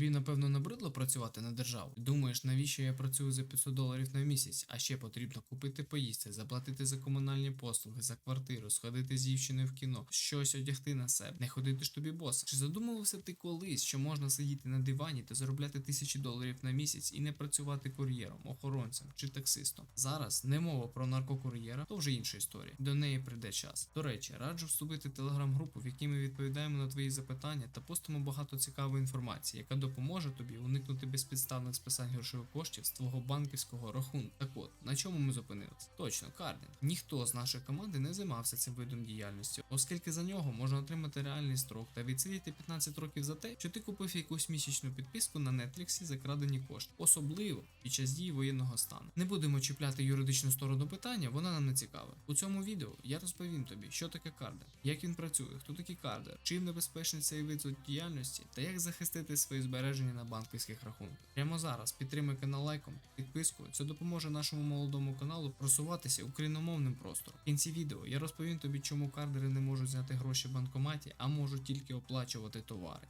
Тобі, напевно, набридло працювати на державу? Думаєш, навіщо я працюю за 500 доларів на місяць, а ще потрібно купити поїсти, заплатити за комунальні послуги, за квартиру, сходити з дівчиною в кіно, щось одягти на себе, не ходити ж тобі боса. Чи задумувався ти колись, що можна сидіти на дивані та заробляти тисячі доларів на місяць і не працювати кур'єром, охоронцем чи таксистом? Зараз не мова про наркокур'єра, то вже інша історія. До неї прийде час. До речі, раджу вступити в телеграм-групу, в якій ми відповідаємо на твої запитання та постимо багато цікавої інформації, яка допоможе тобі уникнути безпідставних списань грошових коштів з твого банківського рахунку. Так от, на чому ми зупинилися? Точно, кардинг. Ніхто з нашої команди не займався цим видом діяльності, оскільки за нього можна отримати реальний строк та відсидіти 15 років за те, що ти купив якусь місячну підписку на Netflix за крадені кошти, особливо під час дії воєнного стану. Не будемо чіпляти юридичну сторону питання, вона нам не цікава. У цьому відео я розповім тобі, що таке кардинг, як він працює, хто такий кардер, чим небезпечний цей вид діяльності та як захистити свої збереження на банківських рахунках. Прямо зараз підтримай канал лайком, підпискою. Це допоможе нашому молодому каналу просуватися україномовним простором. В кінці відео я розповім тобі, чому кардери не можуть зняти гроші в банкоматі, а можуть тільки оплачувати товари.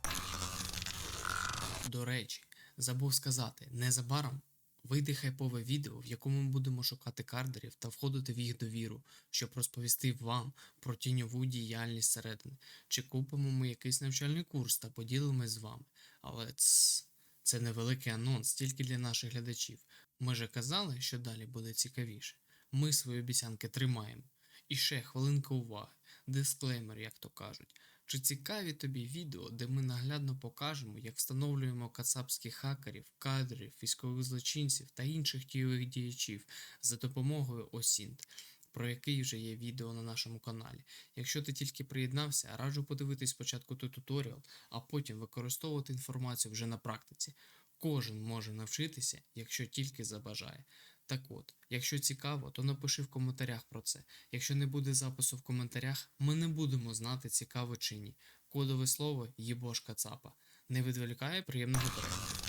До речі, забув сказати, незабаром вийде хайпове відео, в якому ми будемо шукати кардерів та входити в їх довіру, щоб розповісти вам про тіньову діяльність середини. Чи купимо ми якийсь навчальний курс та поділимось з вами. Але ц, це невеликий анонс тільки для наших глядачів. Ми же казали, що далі буде цікавіше. Ми свої обіцянки тримаємо. І ще хвилинка уваги, дисклеймер, як то кажуть. Чи цікаві тобі відео, де ми наглядно покажемо, як встановлюємо кацапських хакерів, кадрів, військових злочинців та інших тієвих діячів за допомогою OSINT, про який вже є відео на нашому каналі. Якщо ти тільки приєднався, раджу подивитись спочатку той туторіал, а потім використовувати інформацію вже на практиці. Кожен може навчитися, якщо тільки забажає. Так от, якщо цікаво, то напиши в коментарях про це. Якщо не буде запису в коментарях, ми не будемо знати, цікаво чи ні. Кодове слово їбошка цапа. Не відволікає приємного перегляду.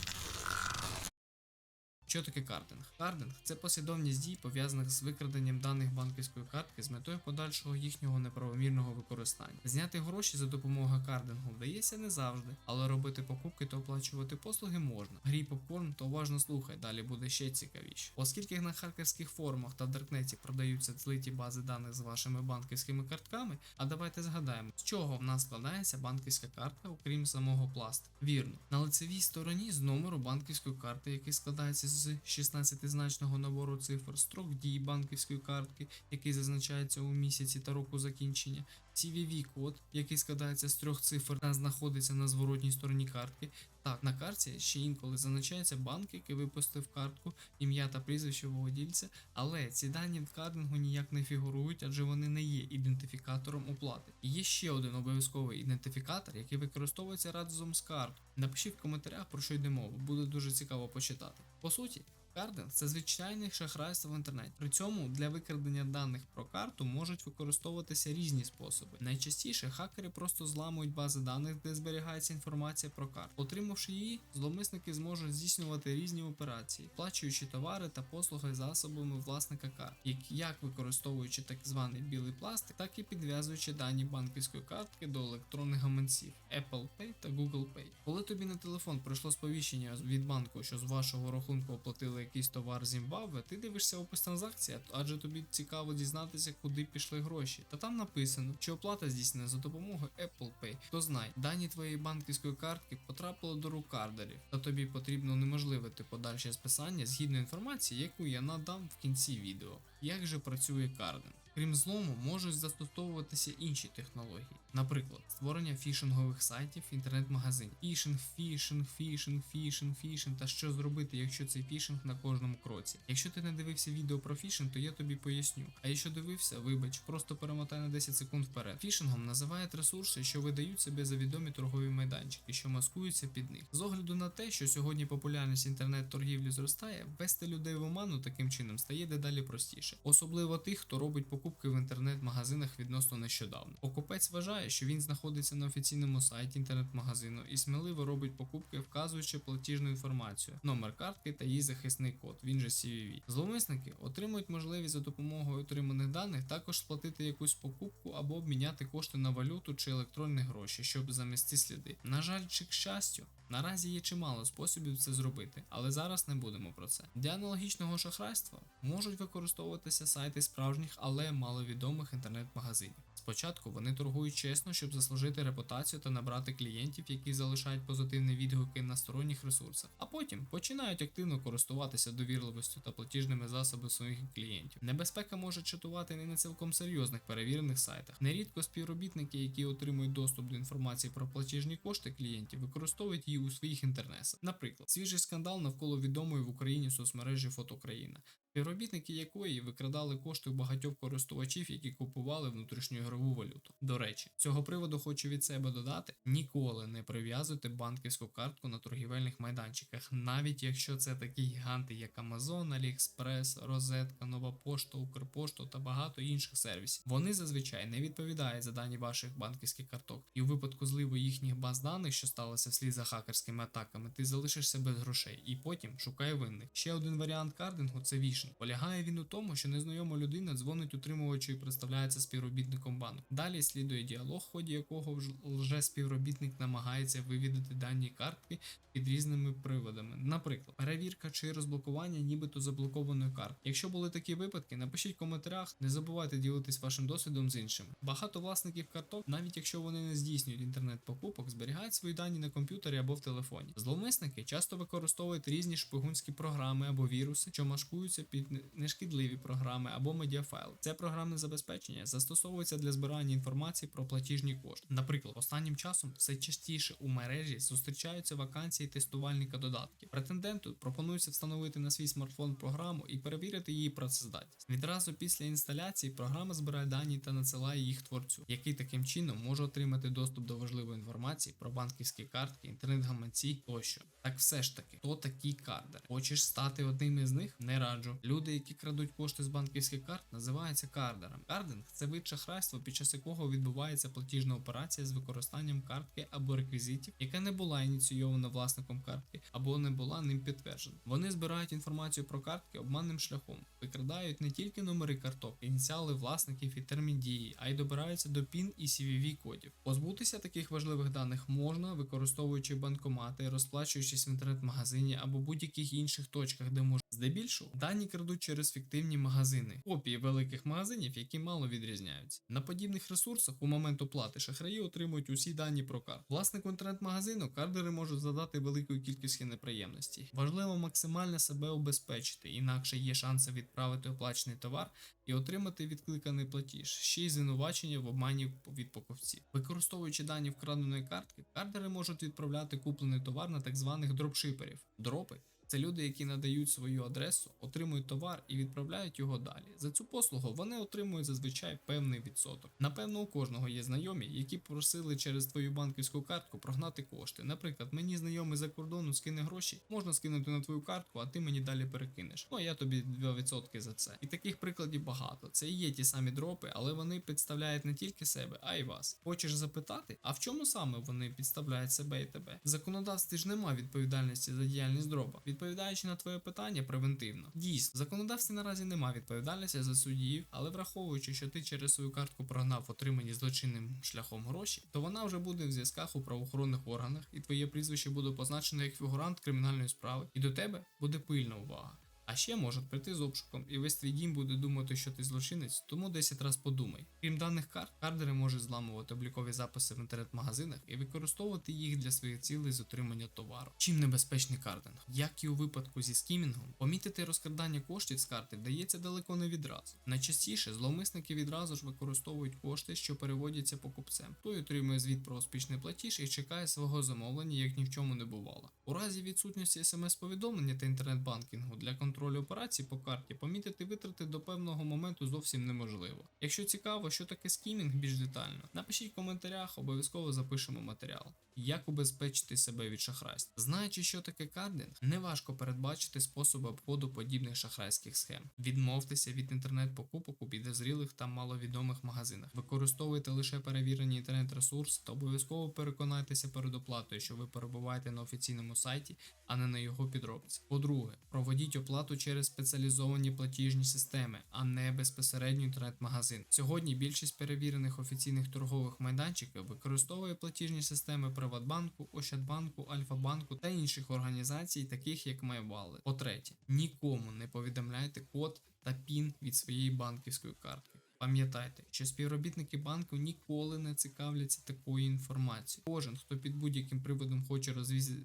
Що таке картинг? Картинг це послідовність дій, пов'язаних з викраденням даних банківської картки з метою подальшого їхнього неправомірного використання. Зняти гроші за допомогою кардингу вдається не завжди, але робити покупки та оплачувати послуги можна. Грій попкорн, то уважно слухай, далі буде ще цікавіше. Оскільки на хакерських форумах та даркнеті продаються злиті бази даних з вашими банківськими картками, а давайте згадаємо, з чого в нас складається банківська картка, окрім самого пласту. Вірно, на лицевій стороні з номеру банківської карти, який складається з 16-значного набору цифр, строк дії банківської картки, який зазначається у місяці та року закінчення, CVV код, який складається з трьох цифр та знаходиться на зворотній стороні картки. Так, на карті ще інколи зазначається банк, який випустив картку, ім'я та прізвище володільця, але ці дані в кардингу ніяк не фігурують, адже вони не є ідентифікатором оплати. І є ще один обов'язковий ідентифікатор, який використовується разом з карткою. Напишіть в коментарях про що йде мова, буде дуже цікаво почитати. По суті, Кардинг це звичайне шахрайство в інтернеті. При цьому для викрадення даних про карту можуть використовуватися різні способи. Найчастіше хакери просто зламують бази даних, де зберігається інформація про карту. Отримавши її, зловмисники зможуть здійснювати різні операції, сплачуючи товари та послуги засобами власника карт, як використовуючи так званий білий пластик, так і підв'язуючи дані банківської картки до електронних гаманців Apple Pay та Google Pay. Коли тобі на телефон прийшло сповіщення від банку, що з вашого рахунку оплатили якийсь товар Зімбабве, ти дивишся опис транзакції, адже тобі цікаво дізнатися, куди пішли гроші. Та там написано, що оплата здійснена за допомогою Apple Pay. Хто знає, дані твоєї банківської картки потрапили до рук кардерів, та тобі потрібно унеможливити подальше списання згідно інформації, яку я надам в кінці відео. Як же працює кардинг? Крім злому, можуть застосовуватися інші технології, наприклад, створення фішингових сайтів, інтернет-магазинів, фішинг, фішинг, фішинг, фішинг, фішинг та що зробити, якщо цей фішинг на кожному кроці. Якщо ти не дивився відео про фішинг, то я тобі поясню. А якщо дивився, вибач, просто перемотай на 10 секунд вперед. Фішингом називають ресурси, що видають себе за відомі торгові майданчики, що маскуються під них. З огляду на те, що сьогодні популярність інтернет-торгівлі зростає, ввести людей в оману таким чином стає дедалі простіше, особливо тих, хто робить покупки в інтернет-магазинах відносно нещодавно. Покупець вважає, що він знаходиться на офіційному сайті інтернет-магазину і сміливо робить покупки, вказуючи платіжну інформацію, номер картки та її захисний код, він же CVV. Зловмисники отримують можливість за допомогою отриманих даних також сплатити якусь покупку або обміняти кошти на валюту чи електронні гроші, щоб замести сліди. На жаль, чи к щастю, наразі є чимало способів це зробити, але зараз не будемо про це. Для аналогічного шахрайства можуть використовуватися сайти справжніх, але маловідомих інтернет-магазинів. Спочатку вони торгують чесно, щоб заслужити репутацію та набрати клієнтів, які залишають позитивні відгуки на сторонніх ресурсах, а потім починають активно користуватися довірливістю та платіжними засобами своїх клієнтів. Небезпека може чатувати не на цілком серйозних перевірених сайтах. Нерідко співробітники, які отримують доступ до інформації про платіжні кошти клієнтів, використовують її у своїх інтернесах. Наприклад, свіжий скандал навколо відомої в Україні соцмережі Фотокраїна. Співробітники якої викрадали кошти у багатьох користувачів, які купували внутрішню ігрову валюту. До речі, цього приводу хочу від себе додати: ніколи не прив'язуйте банківську картку на торгівельних майданчиках, навіть якщо це такі гіганти, як Amazon, AliExpress, Розетка, Нова Пошта, Укрпошту та багато інших сервісів. Вони зазвичай не відповідають за дані ваших банківських карток, і у випадку зливу їхніх баз даних, що сталося вслід за хакерськими атаками, ти залишишся без грошей і потім шукай винних. Ще один варіант кардингу це вішинг. Полягає він у тому, що незнайома людина дзвонить утримувачу і представляється співробітником банку. Далі слідує діалог, в ході якого вже співробітник намагається вивідати дані картки під різними приводами. Наприклад, перевірка чи розблокування нібито заблокованої картки. Якщо були такі випадки, напишіть в коментарях, не забувайте ділитись вашим досвідом з іншими. Багато власників карток, навіть якщо вони не здійснюють інтернет-покупок, зберігають свої дані на комп'ютері або в телефоні. Зловмисники часто використовують різні шпигунські програми або віруси, що машкуються під нешкідливі програми або медіафайли. Це програмне забезпечення застосовується для збирання інформації про платіжні кошти. Наприклад, останнім часом все частіше у мережі зустрічаються вакансії тестувальника додатків. Претенденту пропонується встановити на свій смартфон програму і перевірити її працездатність. Відразу після інсталяції програма збирає дані та надсилає їх творцю, який таким чином може отримати доступ до важливої інформації про банківські картки, інтернет-гаманці тощо. Так все ж таки, хто такі кардери? Хочеш стати одним із них? Не раджу. Люди, які крадуть кошти з банківських карт, називаються кардерами. Кардинг це вид шахрайства, під час якого відбувається платіжна операція з використанням картки або реквізитів, яка не була ініційована власником картки або не була ним підтверджена. Вони збирають інформацію про картки обманним шляхом, викрадають не тільки номери карток, ініціали власників і термін дії, а й добираються до PIN і CVV кодів. Позбутися таких важливих даних можна, використовуючи банкомати, розплачуючись в інтернет-магазині або будь-яких інших точках, де можна. Здебільшого дані крадуть через фіктивні магазини, копії великих магазинів, які мало відрізняються. На подібних ресурсах у момент оплати шахраї отримують усі дані про карт. Власнику інтернет-магазину кардери можуть задати велику кількість неприємностей. Важливо максимально себе убезпечити, інакше є шанси відправити оплачений товар і отримати відкликаний платіж, ще й звинувачення в обмані від покупців. Використовуючи дані вкраденої картки, кардери можуть відправляти куплений товар на так званих дропшиперів. Дропи це люди, які надають свою адресу, отримують товар і відправляють його далі. За цю послугу вони отримують зазвичай певний відсоток. Напевно, у кожного є знайомі, які просили через твою банківську картку прогнати кошти. Наприклад, мені знайомий за кордону скине гроші, можна скинути на твою картку, а ти мені далі перекинеш. Ну а я тобі 2% за це. І таких прикладів багато. Це і є ті самі дропи, але вони підставляють не тільки себе, а й вас. Хочеш запитати, а в чому саме вони підставляють себе і тебе? В законодавстві ж нема відповідальності за діяльність дропа. Відповідаючи на твоє питання превентивно. Дійсно, законодавстві наразі немає відповідальності за суддів, але враховуючи, що ти через свою картку прогнав отримані злочинним шляхом гроші, то вона вже буде в зв'язках у правоохоронних органах, і твоє прізвище буде позначено як фігурант кримінальної справи, і до тебе буде пильна увага. А ще можуть прийти з обшуком, і весь твій дім буде думати, що ти злочинець, тому 10 раз подумай. Крім даних карт, кардери можуть зламувати облікові записи в інтернет-магазинах і використовувати їх для своїх цілей з отримання товару. Чим небезпечний кардинг? Як і у випадку зі скімінгом, помітити розкрадання коштів з карти вдається далеко не відразу. Найчастіше зловмисники відразу ж використовують кошти, що переводяться покупцем. Той отримує звіт про успішний платіж і чекає свого замовлення, як ні в чому не бувало. У разі відсутності смс-повідомлення та інтернет-банкінгу для контролю операцій по карті помітити витрати до певного моменту зовсім неможливо. Якщо цікаво, що таке скімінг більш детально, напишіть в коментарях, обов'язково запишемо матеріал. Як убезпечити себе від шахрайств? Знаючи, що таке кардинг, неважко передбачити способи обходу подібних шахрайських схем. Відмовтеся від інтернет-покупок у підозрілих та маловідомих магазинах. Використовуйте лише перевірені інтернет-ресурси та обов'язково переконайтеся перед оплатою, що ви перебуваєте на офіційному сайті, а не на його підробці. По-друге, проводіть оплату через спеціалізовані платіжні системи, а не безпосередньо інтернет-магазин. Сьогодні більшість перевірених офіційних торгових майданчиків використовує платіжні системи Приватбанку, Ощадбанку, Альфа-банку та інших організацій, таких як MyWallet. По-третє, нікому не повідомляйте код та пін від своєї банківської картки. Пам'ятайте, що співробітники банку ніколи не цікавляться такою інформацією. Кожен, хто під будь-яким приводом хоче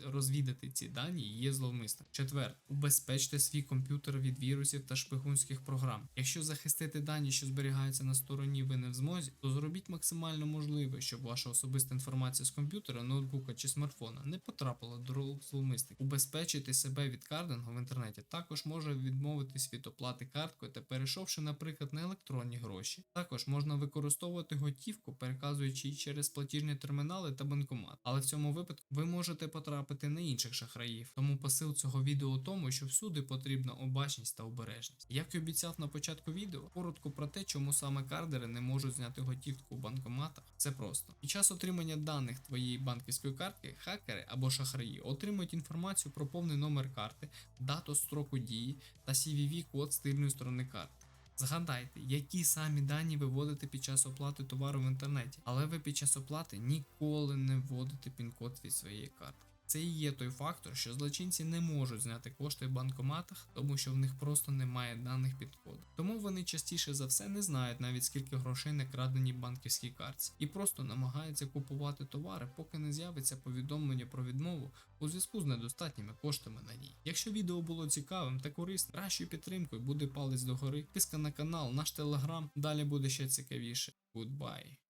розвідати ці дані, є зловмисним. Четверте, убезпечте свій комп'ютер від вірусів та шпигунських програм. Якщо захистити дані, що зберігаються на стороні, ви не в змозі, то зробіть максимально можливе, щоб ваша особиста інформація з комп'ютера, ноутбука чи смартфона не потрапила до рук зловмисників. Убезпечити себе від кардингу в інтернеті також може відмовитись від оплати карткою та перейшовши, наприклад, на електронні гроші. Також можна використовувати готівку, переказуючи її через платіжні термінали та банкомат. Але в цьому випадку ви можете потрапити на інших шахраїв. Тому посил цього відео у тому, що всюди потрібна обачність та обережність. Як і обіцяв на початку відео, коротко про те, чому саме кардери не можуть зняти готівку у банкоматах. Це просто. Під час отримання даних твоєї банківської картки хакери або шахраї отримують інформацію про повний номер карти, дату строку дії та CVV-код з тильної сторони карти. Згадайте, які самі дані ви вводите під час оплати товару в інтернеті, але ви під час оплати ніколи не вводите пін-код від своєї карти. Це і є той фактор, що злочинці не можуть зняти кошти в банкоматах, тому що в них просто немає даних під коду. Тому вони частіше за все не знають навіть скільки грошей на краденій банківській картці, і просто намагаються купувати товари, поки не з'явиться повідомлення про відмову у зв'язку з недостатніми коштами на ній. Якщо відео було цікавим та корисним, кращою підтримкою буде палець догори, підписка на канал, наш телеграм. Далі буде ще цікавіше. Goodbye.